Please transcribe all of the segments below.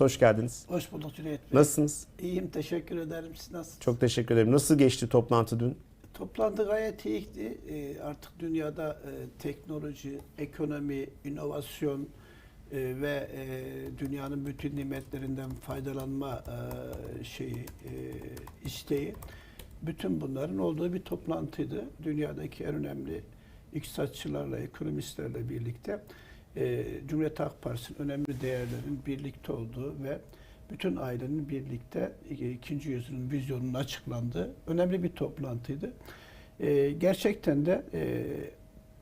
Hoş geldiniz. Hoş bulduk Cüneyt Bey. Nasılsınız? İyiyim teşekkür ederim. Siz nasılsınız? Çok teşekkür ederim. Nasıl geçti toplantı dün? Toplantı gayet iyiydi. Ee, artık dünyada e, teknoloji, ekonomi, inovasyon e, ve e, dünyanın bütün nimetlerinden faydalanma e, şeyi e, isteği bütün bunların olduğu bir toplantıydı. Dünyadaki en önemli iktisatçılarla, ekonomistlerle birlikte e, Cumhuriyet Halk Partisi'nin önemli değerlerin birlikte olduğu ve bütün ailenin birlikte e, ikinci yüzyılın vizyonunun açıklandığı önemli bir toplantıydı. E, gerçekten de e,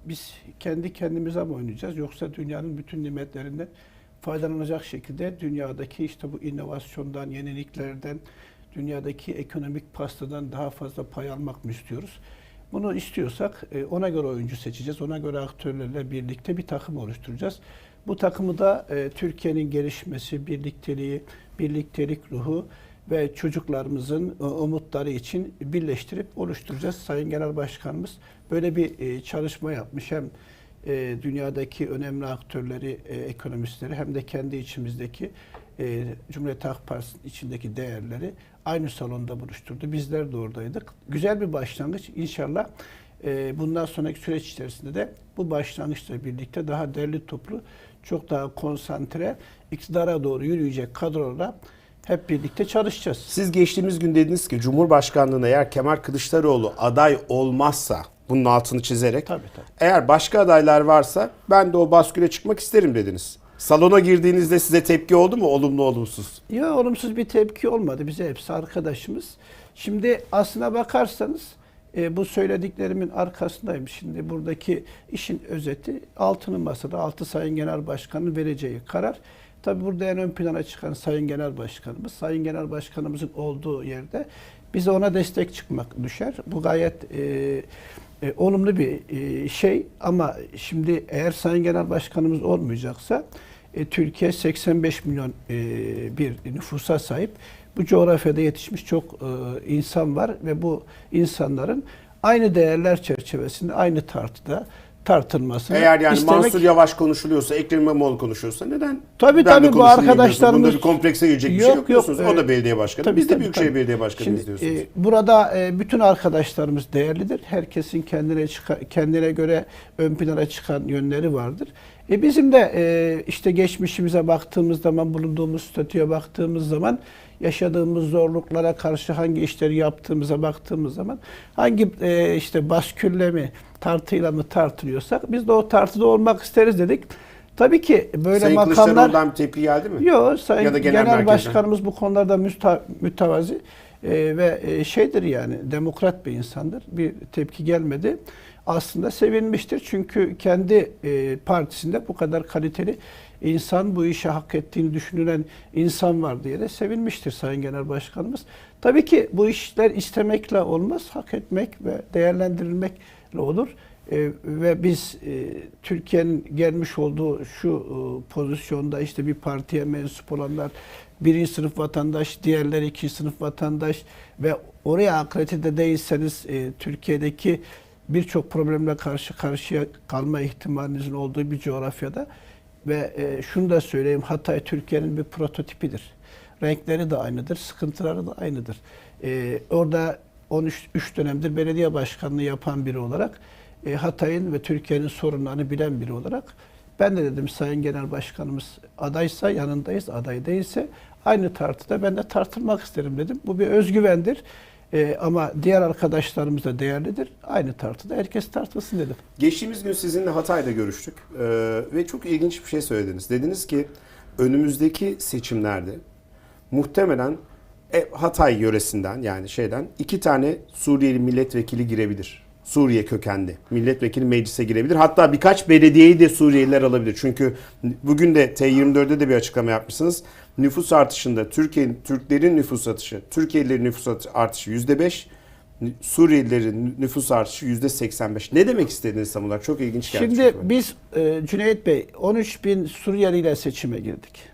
biz kendi kendimize mi oynayacağız yoksa dünyanın bütün nimetlerinden faydalanacak şekilde dünyadaki işte bu inovasyondan, yeniliklerden, dünyadaki ekonomik pastadan daha fazla pay almak mı istiyoruz? Bunu istiyorsak e, ona göre oyuncu seçeceğiz. Ona göre aktörlerle birlikte bir takım oluşturacağız. Bu takımı da e, Türkiye'nin gelişmesi, birlikteliği, birliktelik ruhu ve çocuklarımızın e, umutları için birleştirip oluşturacağız. Sayın Genel Başkanımız böyle bir çalışma yapmış. Hem e, dünyadaki önemli aktörleri, e, ekonomistleri hem de kendi içimizdeki e, Cumhuriyet Halk Partisi'nin içindeki değerleri aynı salonda buluşturdu. Bizler de oradaydık. Güzel bir başlangıç. İnşallah e, bundan sonraki süreç içerisinde de bu başlangıçla birlikte daha derli toplu, çok daha konsantre, iktidara doğru yürüyecek kadrolarla hep birlikte çalışacağız. Siz geçtiğimiz gün dediniz ki Cumhurbaşkanlığına eğer Kemal Kılıçdaroğlu aday olmazsa bunun altını çizerek Tabii, tabii. eğer başka adaylar varsa ben de o basküle çıkmak isterim dediniz. Salona girdiğinizde size tepki oldu mu? Olumlu olumsuz. Ya olumsuz bir tepki olmadı. Bize hepsi arkadaşımız. Şimdi aslına bakarsanız e, bu söylediklerimin arkasındayım. Şimdi buradaki işin özeti altının masada altı Sayın Genel Başkan'ın vereceği karar. Tabi burada en ön plana çıkan Sayın Genel Başkanımız. Sayın Genel Başkanımızın olduğu yerde bize ona destek çıkmak düşer. Bu gayet e, e, olumlu bir e, şey ama şimdi eğer Sayın Genel Başkanımız olmayacaksa e, Türkiye 85 milyon e, bir nüfusa sahip. Bu coğrafyada yetişmiş çok e, insan var ve bu insanların aynı değerler çerçevesinde aynı tartıda tartılmasını Eğer yani istemek Mansur Yavaş konuşuluyorsa, Ekrem İmamoğlu konuşuyorsa neden? Tabii, ben tabii, bu arkadaşlarımız-? Bunda bir komplekse girecek bir şey Yok, yok diyorsunuz. yok, o da belediye başkanı. Tabii, Biz de tabii, Büyükşehir tabii. Belediye Başkanıyız Şimdi, diyorsunuz. e, burada e, bütün arkadaşlarımız değerlidir. Herkesin kendine çıka- kendine göre ön plana çıkan yönleri vardır. E, bizim de e, işte geçmişimize baktığımız zaman, bulunduğumuz statüye baktığımız zaman, yaşadığımız zorluklara karşı hangi işleri yaptığımıza baktığımız zaman, hangi e, işte baskülle mi, tartıyla mı tartılıyorsak biz de o tartıda olmak isteriz dedik. Tabii ki böyle Sayın makamlar Kılıçdaroğlu'ndan bir tepki geldi mi? Yok Sayın Ya da genel Genel. Başkanımız bu konularda müsta- mütevazi e, ve e, şeydir yani demokrat bir insandır. Bir tepki gelmedi. Aslında sevinmiştir çünkü kendi e, partisinde bu kadar kaliteli insan bu işi hak ettiğini düşünülen insan var diye de sevinmiştir Sayın Genel Başkanımız. Tabii ki bu işler istemekle olmaz, hak etmek ve değerlendirilmekle olur. E, ve biz e, Türkiye'nin gelmiş olduğu şu e, pozisyonda işte bir partiye mensup olanlar birinci sınıf vatandaş, diğerleri ikinci sınıf vatandaş ve oraya akredite değilseniz e, Türkiye'deki birçok problemle karşı karşıya kalma ihtimalinizin olduğu bir coğrafyada ve e, şunu da söyleyeyim Hatay Türkiye'nin bir prototipidir. Renkleri de aynıdır, sıkıntıları da aynıdır. E, orada 13 üç dönemdir belediye başkanlığı yapan biri olarak e, Hatay'ın ve Türkiye'nin sorunlarını bilen biri olarak ben de dedim Sayın Genel Başkanımız adaysa yanındayız, aday değilse aynı tartıda ben de tartılmak isterim dedim. Bu bir özgüvendir. E, ama diğer arkadaşlarımız da değerlidir. Aynı tartıda herkes tartılsın dedim. Geçtiğimiz gün sizinle Hatay'da görüştük Ee, ve çok ilginç bir şey söylediniz. Dediniz ki önümüzdeki seçimlerde muhtemelen e, Hatay yöresinden yani şeyden iki tane Suriyeli milletvekili girebilir. Suriye kökenli milletvekili meclise girebilir. Hatta birkaç belediyeyi de Suriyeliler alabilir. Çünkü bugün de T24'de de bir açıklama yapmışsınız. Nüfus artışında Türkiye'nin Türklerin nüfus artışı, Türkiye'lilerin nüfus artışı %5, Suriyelilerin nüfus artışı %85. Ne demek istediğiniz tam olarak? Çok ilginç geldi. Şimdi biz e, Cüneyt Bey 13 bin Suriyeli ile seçime girdik.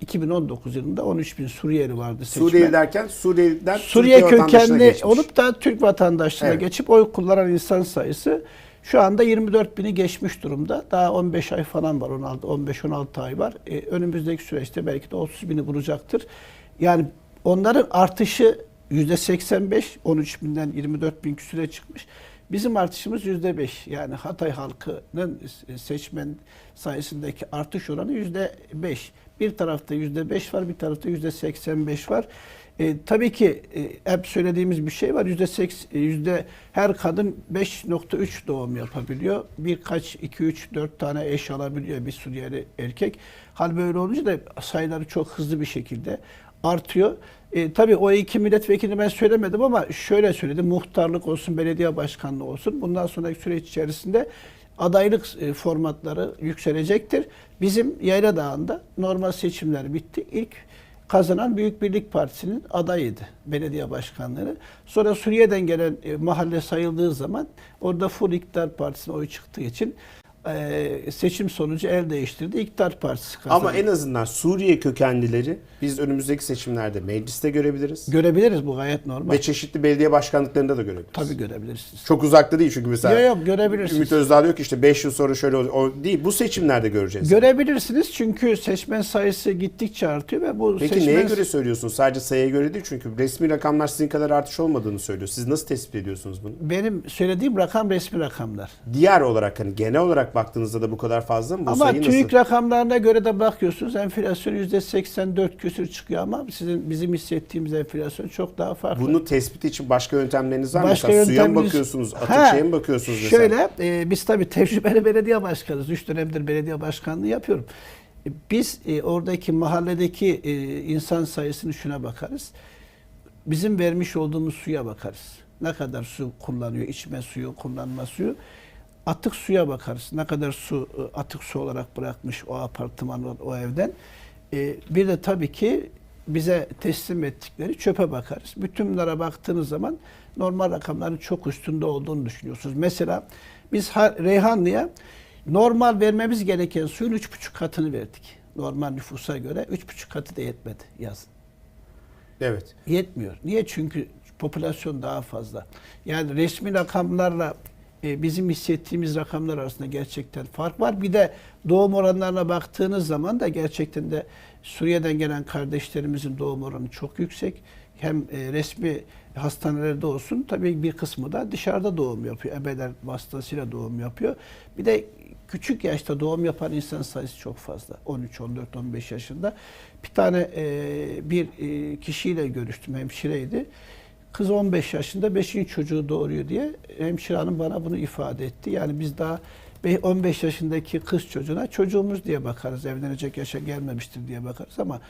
Yani 2019 yılında 13 bin Suriyeli vardı seçmen. Suriyeli derken Suriyeli'den Suriye Türkiye kökenli olup da Türk vatandaşlığına Evet. geçip oy kullanan insan sayısı Şu anda 24 bini geçmiş durumda. Daha 15 ay falan var. 16 15-16 ay var. E, önümüzdeki süreçte belki de 30 bini bulacaktır. Yani onların artışı %85, 13 binden 24 bin küsüre çıkmış. Bizim artışımız %5. Yani Hatay halkının seçmen sayısındaki artış oranı %5. Bir tarafta %5 var, bir tarafta %85 var. E, tabii ki e, hep söylediğimiz bir şey var. Yüzde seks, e, yüzde her kadın 5.3 doğum yapabiliyor. Birkaç 2 3 4 tane eş alabiliyor bir Suriyeli erkek. Hal böyle olunca da sayıları çok hızlı bir şekilde artıyor. E, tabii o iki milletvekili ben söylemedim ama şöyle söyledim. Muhtarlık olsun, belediye başkanlığı olsun. Bundan sonraki süreç içerisinde adaylık e, formatları yükselecektir. Bizim Yayla Dağı'nda normal seçimler bitti. İlk kazanan Büyük Birlik Partisi'nin adayıydı belediye başkanları. Sonra Suriye'den gelen e, mahalle sayıldığı zaman orada full İktidar Partisi'ne oy çıktığı için e, seçim sonucu el değiştirdi. İktidar Partisi kazandı. Ama en azından Suriye kökenlileri biz önümüzdeki seçimlerde mecliste görebiliriz. görebiliriz bu gayet normal. Ve çeşitli belediye başkanlıklarında da görebiliriz. Tabii görebilirsiniz. Çok uzakta değil çünkü mesela Yok yok görebilirsiniz. Ümit Özdağ diyor ki işte 5 yıl sonra şöyle olur. O değil. Bu seçimlerde göreceğiz. Görebilirsiniz çünkü seçmen sayısı gittikçe artıyor ve bu Peki seçmen neye göre söylüyorsunuz? Sadece sayıya göre değil çünkü resmi rakamlar sizin kadar artış olmadığını söylüyor. Siz nasıl tespit ediyorsunuz bunu? benim söylediğim rakam resmi rakamlar. Diğer olarak hani genel olarak baktığınızda da bu kadar fazla mı? Bu Ama TÜİK nasıl? rakamlarına göre de bakıyorsunuz enflasyon %84 küsür çıkıyor ama sizin bizim hissettiğimiz enflasyon çok daha farklı. Bunu tespit için başka yöntemleriniz var mı? Başka Mesela suya mı yöntemimiz- bakıyorsunuz? Atıkçıya mı bakıyorsunuz mesela? Şöyle e, biz tabii tecrübeli belediye başkanıyız. Üç dönemdir belediye başkanlığı yapıyorum. E, Biz e, oradaki mahalledeki e, insan sayısını şuna bakarız. Bizim vermiş olduğumuz suya bakarız. Ne kadar su kullanıyor, içme suyu, kullanma suyu. Atık suya bakarız. Ne kadar su e, atık su olarak bırakmış o apartman, o, evden. E, bir de tabii ki bize teslim ettikleri çöpe bakarız. Bütün bunlara baktığınız zaman normal rakamların çok üstünde olduğunu düşünüyorsunuz. Mesela biz Ha- Reyhanlı'ya normal vermemiz gereken suyun üç buçuk katını verdik. Normal nüfusa göre üç buçuk katı da yetmedi yazın. Evet. Yetmiyor. Niye? Çünkü popülasyon daha fazla. Yani resmi rakamlarla e, bizim hissettiğimiz rakamlar arasında gerçekten fark var. Bir de doğum oranlarına baktığınız zaman da gerçekten de Suriye'den gelen kardeşlerimizin doğum oranı çok yüksek. Hem e, resmi hastanelerde olsun tabii bir kısmı da dışarıda doğum yapıyor. Ebeler vasıtasıyla doğum yapıyor. Bir de küçük yaşta doğum yapan insan sayısı çok fazla. 13, 14, 15 yaşında. Bir tane e, bir kişiyle görüştüm, hemşireydi. Kız 15 yaşında 5. çocuğu doğuruyor diye hemşire hanım bana bunu ifade etti. Yani biz daha be- 15 yaşındaki kız çocuğuna çocuğumuz diye bakarız. Evlenecek yaşa gelmemiştir diye bakarız ama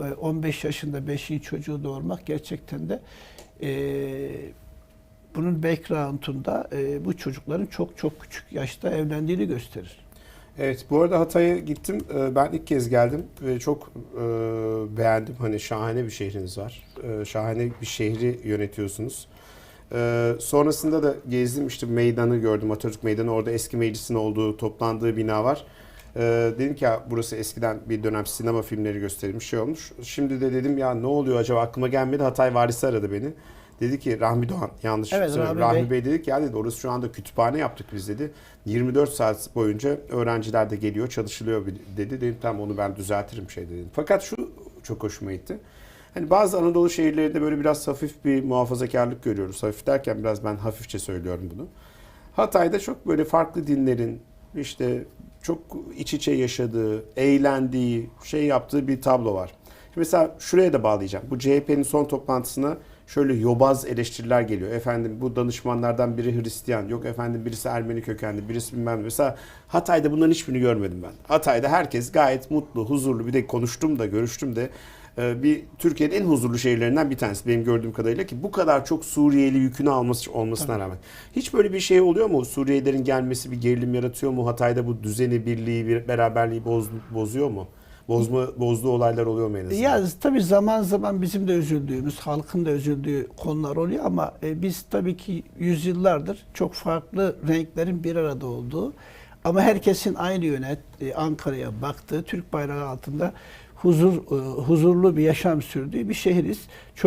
e, 15 yaşında 5. çocuğu doğurmak gerçekten de e, bunun background'unda e, bu çocukların çok çok küçük yaşta evlendiğini gösterir. Evet bu arada Hatay'a gittim. Ee, Ben ilk kez geldim ve çok e, beğendim. Hani şahane bir şehriniz var. Ee, Şahane bir şehri yönetiyorsunuz. Ee, Sonrasında da gezdim işte meydanı gördüm. Atatürk Meydanı. Orada eski meclisin olduğu, toplandığı bina var. Dedim ki ya burası eskiden bir dönem sinema filmleri gösterilmiş şey olmuş. Şimdi de dedim ya ne oluyor acaba aklıma gelmedi. Hatay valisi aradı beni. Dedi ki Rahmi Doğan yanlış Evet, söylüyorum. Rahmi Rahmi Bey. dedi ki ya dedi orası şu anda kütüphane yaptık biz dedi. 24 saat boyunca öğrenciler de geliyor çalışılıyor dedi. Dedim tamam onu ben düzeltirim şey dedim. Fakat şu çok hoşuma gitti. Hani bazı Anadolu şehirlerinde böyle biraz hafif bir muhafazakarlık görüyoruz. Hafif derken biraz ben hafifçe söylüyorum bunu. Hatay'da çok böyle farklı dinlerin işte çok iç içe yaşadığı, eğlendiği, şey yaptığı bir tablo var. Mesela şuraya da bağlayacağım. Bu CHP'nin son toplantısına şöyle yobaz eleştiriler geliyor. Efendim bu danışmanlardan biri Hristiyan, yok efendim birisi Ermeni kökenli, birisi bilmem ne. Mesela Hatay'da bunların hiçbirini görmedim ben. Hatay'da herkes gayet mutlu, huzurlu. Bir de konuştum da, görüştüm de e, bir Türkiye'nin en huzurlu şehirlerinden bir tanesi benim gördüğüm kadarıyla ki bu kadar çok Suriyeli yükünü alması olmasına rağmen. Hiç böyle bir şey oluyor mu? Suriyelilerin gelmesi bir gerilim yaratıyor mu? Hatay'da bu düzeni, birliği, bir beraberliği boz, bozuyor mu? Bozma, bozduğu olaylar oluyor mu en azından? Ya tabii zaman zaman bizim de üzüldüğümüz, halkın da üzüldüğü konular oluyor ama e, biz tabii ki yüzyıllardır çok farklı renklerin bir arada olduğu ama herkesin aynı yöne e, Ankara'ya baktığı, Türk bayrağı altında huzur e, huzurlu bir yaşam sürdüğü bir şehiriz. Çok